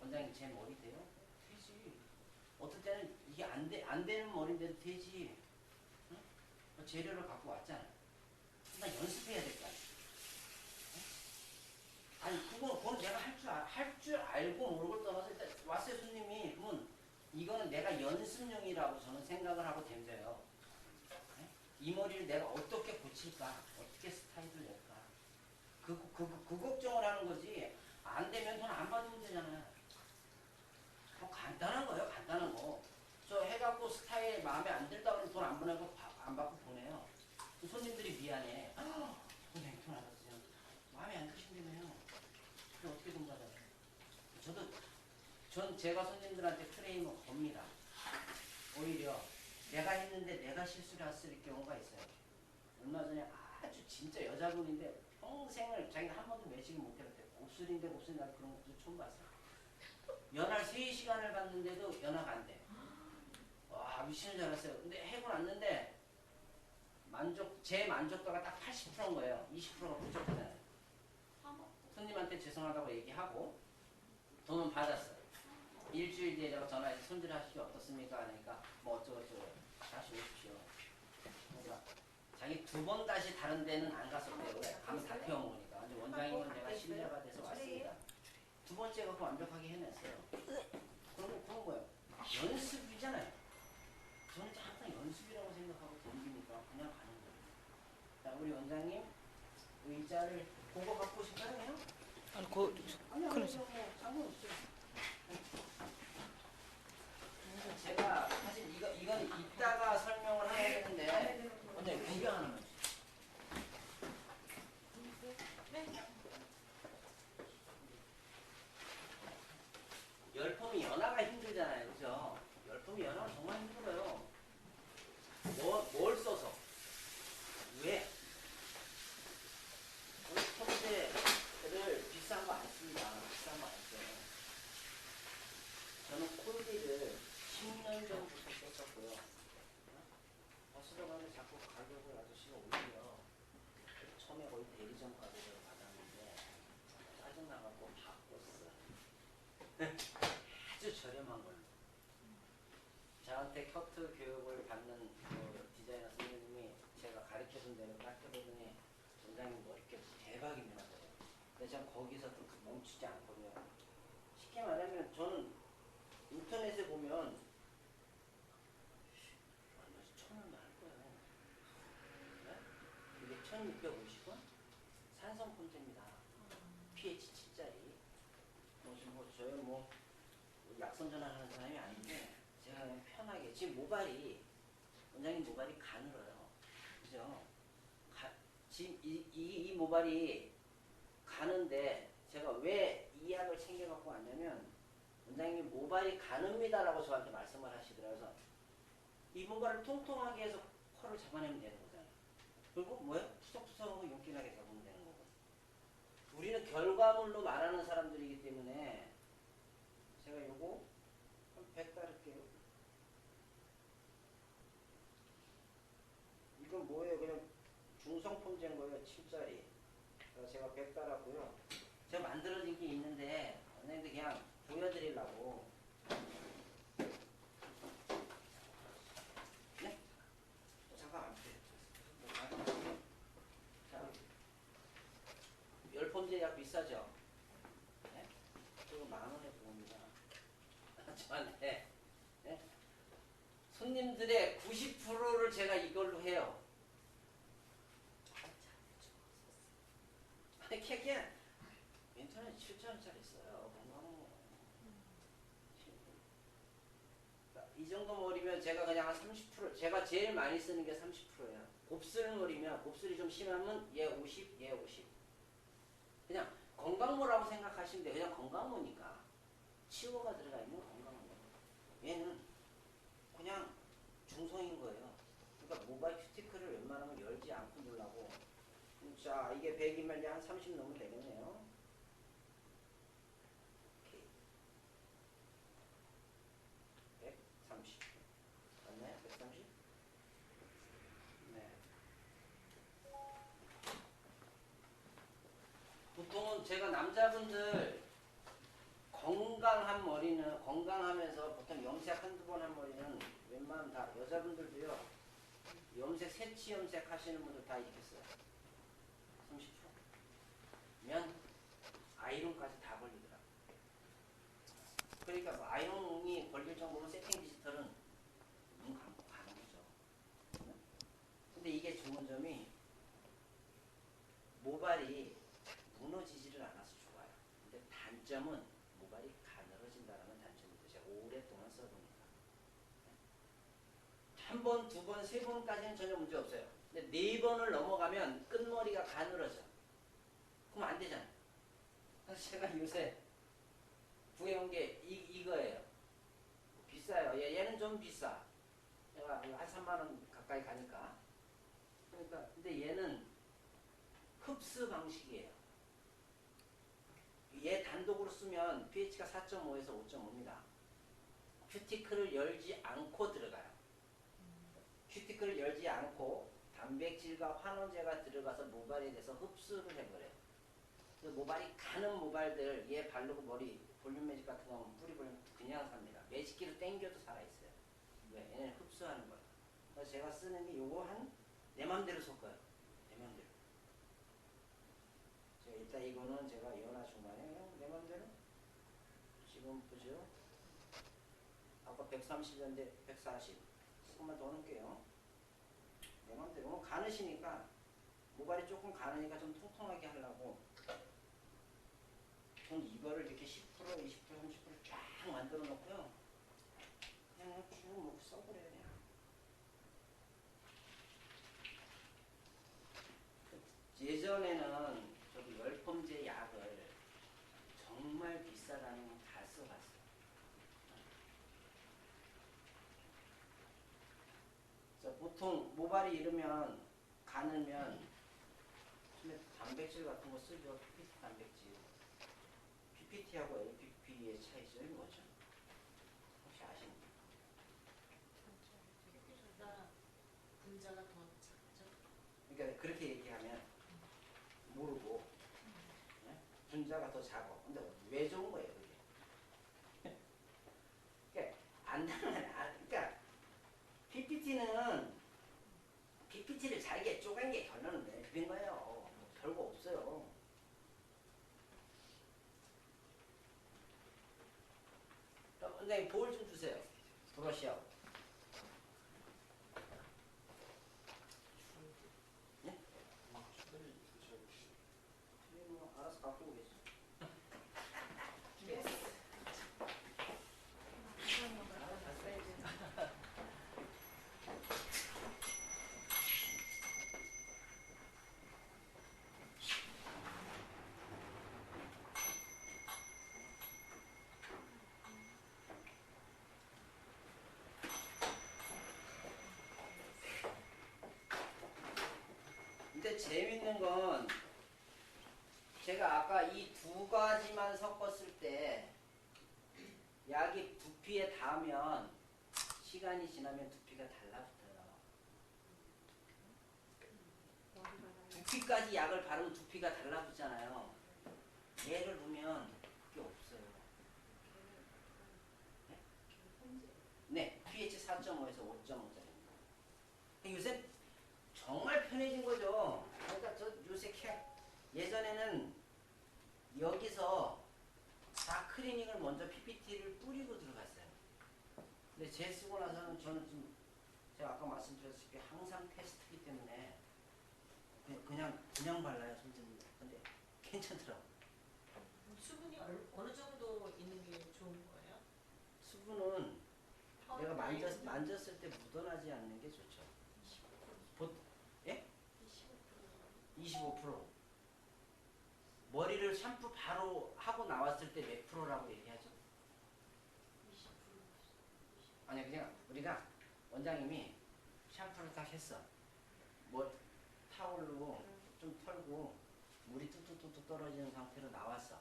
원장님 제 머리 돼요? 되지. 어떨 때는 이게 안, 돼, 안 되는 머리인데도 되지. 응? 뭐 재료를 갖고 왔잖아. 나 연습해야 될 거 아니야. 응? 아니, 그거, 그건 내가 할 줄, 할 줄 알고 모르고 떠나서 일단 왔어요, 손님이. 그러면 이거는 내가 연습용이라고 저는 생각을 하고. 응? 이 머리를 내가 어떻게 고칠까? 어떻게 스타일을 낼까? 그, 그, 그, 그 걱정을 하는 거지. 안 되면 돈 안 받으면 되잖아요. 뭐 간단한 거예요, 간단한 거. 저 해갖고 스타일 마음에 안 들다 그러면 돈 안 보내고 바- 안 받고 보내요. 그 손님들이 미안해. 아, 선생님 받으세요. 마음에 안 드신다며요. 그럼 어떻게 돈 받아요? 저도 전 제가 손님들한테 프레임을 겁니다. 오히려 내가 했는데 내가 실수를 했을 경우가 있어요. 얼마 전에 아주 진짜 여자분인데 평생을 자기가 한 번도 매직을 못 해봤대. 곱슬인데 곱슬 나 그런 것도 처음 봤어요. 연할 3시간을 봤는데도 연화가 안 돼. 와 미치는 줄 알았어요. 근데 해고 났는데 만족 제 만족도가 딱 80%인 거예요. 20%가 부족하잖아요. 손님한테 죄송하다고 얘기하고 돈은 받았어요. 일주일 뒤에 제가 전화해서 손질 하시기 어떻습니까? 하니까 뭐 어쩌고저쩌고 다시 오십시오. 그러니까 자기 두 번 다시 다른 데는 안 갔었대요. 왜? 가면 다 태워 먹으니까. 근데 원장님은 내가 신뢰가 돼서 왔습니다. 두 번째 갖고 완벽하게 해냈어요. 그러면 그런 거예요. 연습이잖아요. 저는 항상 연습이라고 생각하고 덤비니까 그냥 가는 거예요. 자, 우리 원장님 의자를 보고 갖고? 그냥? 아니 그 아니, 아니, 그러지. 뭐 상관없어요. 제가 사실 이거 이건 이따가 설명을 해야 되는데 원장님 구경 하나만 주세요. 열품이 연화가 힘들잖아요, 그죠? 열품이 연화가 정말 힘들어요. 뭐, 뭘 써서? 왜? 우리 컴퓨터를 비싼 거 안 씁니다. 비싼 거 안 써요. 저는 콜디를 10년 전부터 썼었고요. 보면 자꾸 가격을 아저씨가 올려. 처음에 거의 대리점 가격을 받았는데 짜증나갖고 바꿨어. 아주 저렴한 걸로. 저한테 커트 교육을 받는 그 디자이너 선생님이 제가 가르쳐준 대로 딱 해보더니 원장님 머리결 대박입니다. 근데 전 거기서 좀 멈추지 않거든요. 쉽게 말하면 저는 인터넷에 보면 얼마지 천 원도 할 거예요. 네? 이게 1650원? 산성 폰트입니다. pH 7짜리. 뭐, 지금 뭐, 저요 뭐, 약선 전환 하는 사람이 아닌데, 제가 그냥 편하게, 지금 모발이, 원장님 모발이 가늘어요. 그죠? 가, 지금 이, 이, 이 모발이 가는데, 제가 왜 이 약을 챙겨갖고 왔냐면, 원장님 모발이 가늡니다라고 저한테 말씀을 하시더라고요. 그래서 이 모발을 통통하게 해서 컬을 잡아내면 되는 거잖아요. 그리고 뭐예요? 푸석푸석하고 윤기나게 잡으면 되는 거고. 우리는 결과물로 말하는 사람들이기 때문에 제가 요거 한100 따를게요. 이건 뭐예요? 그냥 중성 폼제인 거예요. 7짜리. 그래서 제가 100 따랐고요. 제가 만들어진 게 있는데 선생님들 그냥 보여드리려고 네? 어, 잠깐 안 돼. 자, 약 비싸죠? 네? 그거 만 원에 보입니다. 저한테 네? 손님들의 90%를 제가 이걸로 해요. 아니 캐캐 인터넷 7천원짜리 있어요. 건강한 거. 그러니까 이 정도 머리면 제가 그냥 한 30% 제가 제일 많이 쓰는 게 30%예요. 곱슬 머리면 곱슬이 좀 심하면 얘 50, 얘 50. 돼요. 그냥 건강모니까. 치워가 들어가 있는 건강모. 얘는 그냥 중성인 거예요. 그러니까 모바일 큐티클을 웬만하면 열지 않고 놀라고. 자, 이게 100이면 이제 한30 넘으면 되겠네요. 오케이. 130. 맞나요? 130? 네. 보통은 제가 남자분들 건강하면 건강하면서 보통 염색 한두 번 한 머리는 웬만하면 다 여자분들도요 염색 새치 염색 하시는 분들 다 써요. 30%면 아이론까지 다 걸리더라고 그러니까 뭐 아이론이 걸릴 정도로 세팅 디지털은 눈 감고 가는 거죠. 근데 이게 좋은 점이 무너지지를 않아서 좋아요 근데 단점은 모발이 가늘어진다는 단점인데 제가 오랫동안 써보니까 한 번, 두 번, 세 번까지는 전혀 문제 없어요. 근데 네 번을 넘어가면 끝머리가 가늘어져. 그럼 안 되잖아. 그래서 제가 요새 구해온 게 이, 이거예요. 비싸요. 얘, 얘는 좀 비싸. 얘가 한 3만 원 가까이 가니까. 그러니까 근데 얘는 흡수 방식이에요. 얘 단독으로 쓰면 pH가 4.5에서 5.5입니다. 큐티클을 열지 않고 들어가요. 큐티클을 열지 않고 단백질과 환원제가 들어가서 모발에 대해서 흡수를 해버려요. 그 모발이 가는 모발들 얘 바르고 머리 볼륨 매직 같은 거 뿌리 볼륨 그냥 삽니다. 매직기로 당겨도 살아있어요. 왜? 얘는 흡수하는 거예요. 그래서 제가 쓰는 게 요거 한 내 맘대로 섞어요. 내 맘대로. 제가 일단 이거는 제가 연하 중간에 지금 보죠. 아까 130인데 140 조금만 더 넣을게요. 내 맘대로 뭐 가느시니까 모발이 조금 가느니까 좀 통통하게 하려고 전 이거를 이렇게 10% 20% 30%쫙 만들어 놓고요. 그냥 쭉 먹고 써버려요 그냥. 예전에는 저기 열펌제 약을 정말 비싸다는 건다 써봤어요. 그래서 보통 모발이 이르면 가늘면 단백질 같은 거 쓰죠. PPT 단백질. PPT하고 LPP의 차이점이 뭐죠? 혹시 아십니까? 피부보다 분자가 더 작죠? 그러니까 그렇게 얘기하면 모르고 네? 분자가 더 작아. 근데 왜 좋은 거예요, 그게? 그러니까 안다는 안, 그러니까 PPT는 PPT를 잘게 쪼갠 게 결론은 내 그린 거예요. 뭐 별거 없어요. 그럼 원장님 볼 좀 주세요. 브러쉬하고. 예? 뭐 알아서 갖고 오겠지. 예. 알아서 갔어야지. 근데 재밌는 건 제가 아까 이 두 가지만 섞었을 때 약이 두피에 닿으면 시간이 지나면 두피가 달라붙어요. 두피까지 약을 바르면 두피가 달라붙잖아요. 얘를 보면 그게 없어요. 네, pH 4.5에서 5.5짜리입니다. 요새 정말 편해진 거죠. 예전에는 여기서 다 클리닝을 먼저 PPT를 뿌리고 들어갔어요. 근데 제 쓰고 나서는 저는 좀 제가 아까 말씀드렸다시피 항상 테스트기 때문에 그냥 그냥, 그냥 발라요 선생님. 근데 괜찮더라고. 수분이 얼, 어느 정도 있는 게 좋은 거예요? 수분은 내가 만졌, 만졌을 때 묻어나지 않는 게 좋죠. 15%. 보, 예? 15%. 25%. 머리를 샴푸 바로 하고 나왔을 때 몇 프로라고 얘기하죠? 20%. 아니 그냥 우리가 원장님이 샴푸를 딱 했어. 뭐 타올로 좀 털고 물이 뚝뚝뚝뚝 떨어지는 상태로 나왔어.